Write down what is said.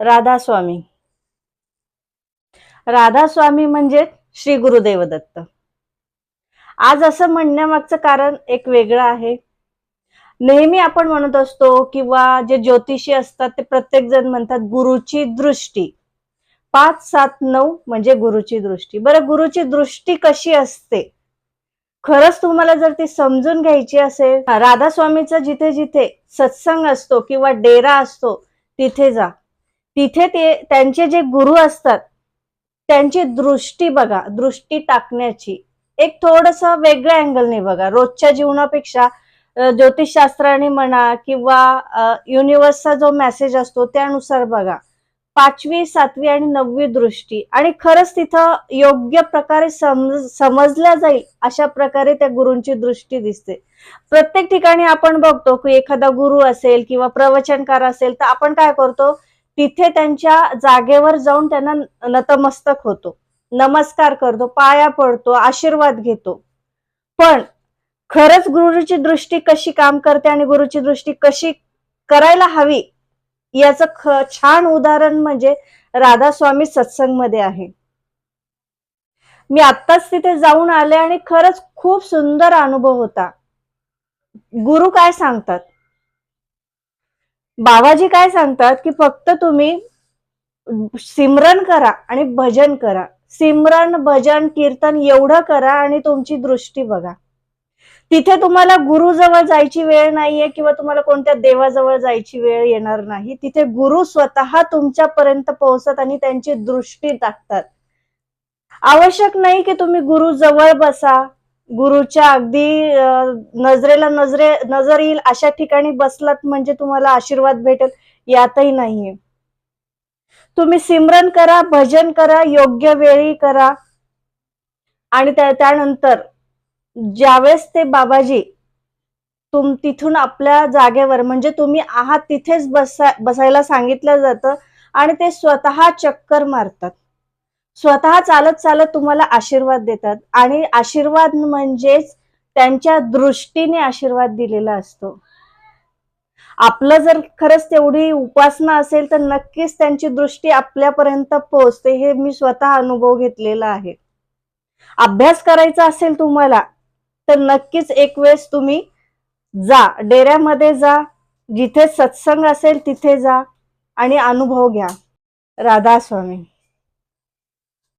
राधास्वामी. राधास्वामी म्हणजे श्री गुरुदेव दत्त आज असं म्हणण्यामागचं कारण एक वेगळं आहे. नेहमी आपण म्हणत असतो किंवा जे ज्योतिषी असतात ते प्रत्येक जण म्हणतात गुरुची दृष्टी. पाच सात नऊ म्हणजे गुरुची दृष्टी. बरं गुरुची दृष्टी कशी असते? खरंच तुम्हाला जर ती समजून घ्यायची असेल राधास्वामीचा जिथे जिथे सत्संग असतो किंवा डेरा असतो तिथे जा. तिथे ते त्यांचे जे गुरु असतात त्यांची दृष्टी बघा दृष्टी टाकण्याची. एक थोडस वेगळ्या अँगलने बघा. रोजच्या जीवनापेक्षा ज्योतिषशास्त्राने म्हणा किंवा युनिव्हर्सचा जो मेसेज असतो त्यानुसार बघा. पाचवी सातवी आणि नववी दृष्टी. आणि खरंच तिथं योग्य प्रकारे समज समजल्या जाईल अशा प्रकारे त्या गुरूंची दृष्टी दिसते. प्रत्येक ठिकाणी आपण बघतो की एखादा गुरु असेल किंवा प्रवचनकार असेल तर आपण काय करतो? तिथे त्यांच्या जागेवर जाऊन त्यांना नतमस्तक होतो. नमस्कार करतो पाया पडतो आशीर्वाद घेतो. पण खरंच गुरुची दृष्टी कशी काम करते आणि गुरुची दृष्टी कशी करायला हवी याचं ख छान उदाहरण म्हणजे राधास्वामी सत्संगमध्ये आहे. मी आत्ताच तिथे जाऊन आले आणि खरंच खूप सुंदर अनुभव होता. गुरु काय सांगतात? बाबाजी काय सांगतात की फक्त तुम्ही सिमरन करा आणि भजन करा. सिमरन भजन कीर्तन एवढं करा आणि तुमची दृष्टी बघा. तिथे तुम्हाला गुरुजवळ जायची वेळ नाहीये किंवा तुम्हाला कोणत्या देवाजवळ जायची वेळ येणार नाही. तिथे गुरु स्वतः तुमच्यापर्यंत पोहोचतात आणि त्यांची दृष्टी टाकतात. आवश्यक नाही की तुम्ही गुरु जवळ बसा. गुरुच्या अगदी नजरेला नजरे नजर येईल अशा ठिकाणी बसलात म्हणजे तुम्हाला आशीर्वाद भेटेल यातही नाहीये. तुम्ही सिमरन करा भजन करा योग्य वेळी करा. आणि त्यानंतर ज्यावेळेस ते बाबाजी तुम तिथून आपल्या जागेवर म्हणजे तुम्ही आहात तिथेच बसा बसायला सांगितलं जातं आणि ते स्वतः चक्कर मारतात. स्वतः चालत चालत तुम्हाला आशीर्वाद देतात. आणि आशीर्वाद म्हणजेच त्यांच्या दृष्टीने आशीर्वाद दिलेला असतो. आपलं जर खरंच तेवढी उपासना असेल तर नक्कीच त्यांची दृष्टी आपल्यापर्यंत पोहोचते हे मी स्वतः अनुभव घेतलेला आहे. अभ्यास करायचा असेल तुम्हाला तर नक्कीच एक वेळेस तुम्ही जा. डेऱ्यामध्ये जा. जिथे सत्संग असेल तिथे जा. आणि अनुभव घ्या. राधा स्वामी